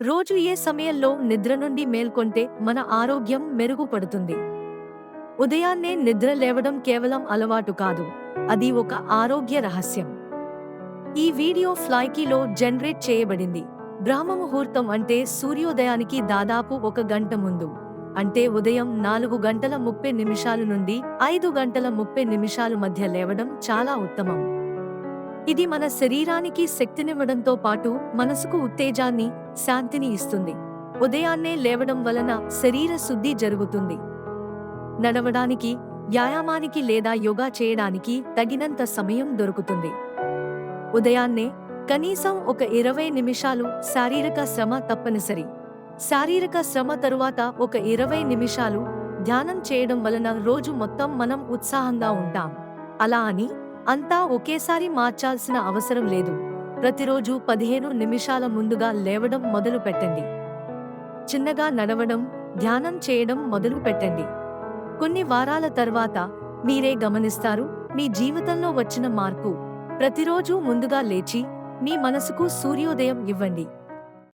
రోజు ఏ సమయంలో నిద్ర నుండి మేల్కొంటే మన ఆరోగ్యం మెరుగుపడుతుంది. ఉదయాన్నే నిద్ర లేవడం కేవలం అలవాటు కాదు అది ఒక ఆరోగ్య రహస్యం. ఈ వీడియో ఫ్లైకీలో జనరేట్ చేయబడింది. బ్రాహ్మ ముహూర్తం అంటే సూర్యోదయానికి దాదాపు ఒక గంట ముందు అంటే ఉదయం నాలుగు గంటల ముప్పై నిమిషాల నుండి ఐదు గంటల ముప్పై నిమిషాల మధ్య లేవడం చాలా ఉత్తమం. ఇది మన శరీరానికి శక్తినివ్వడంతో పాటు మనసుకు ఉత్తేజాన్ని శాంతిని ఇస్తుంది. ఉదయాన్నే లేవడం వలన శరీర శుద్ధి జరుగుతుంది. నడవడానికి వ్యాయామానికి లేదా యోగా చేయడానికి తగినంత సమయం దొరుకుతుంది. ఉదయాన్నే కనీసం ఒక ఇరవై నిమిషాలు శారీరక శ్రమ తప్పనిసరి. శారీరక శ్రమ తరువాత ఒక ఇరవై నిమిషాలు ధ్యానం చేయడం వలన రోజు మొత్తం మనం ఉత్సాహంగా ఉంటాం. అలా అని అంతా ఒకేసారి మార్చాల్సిన అవసరం లేదు. ప్రతిరోజు పదిహేను నిమిషాల ముందుగా లేవడం మొదలు పెట్టండి. చిన్నగా నడవడం ధ్యానం చేయడం మొదలు పెట్టండి. కొన్ని వారాల తర్వాత మీరే గమనిస్తారు మీ జీవితంలో వచ్చిన మార్పు. ప్రతిరోజు ముందుగా లేచి మీ మనసుకు సూర్యోదయం ఇవ్వండి.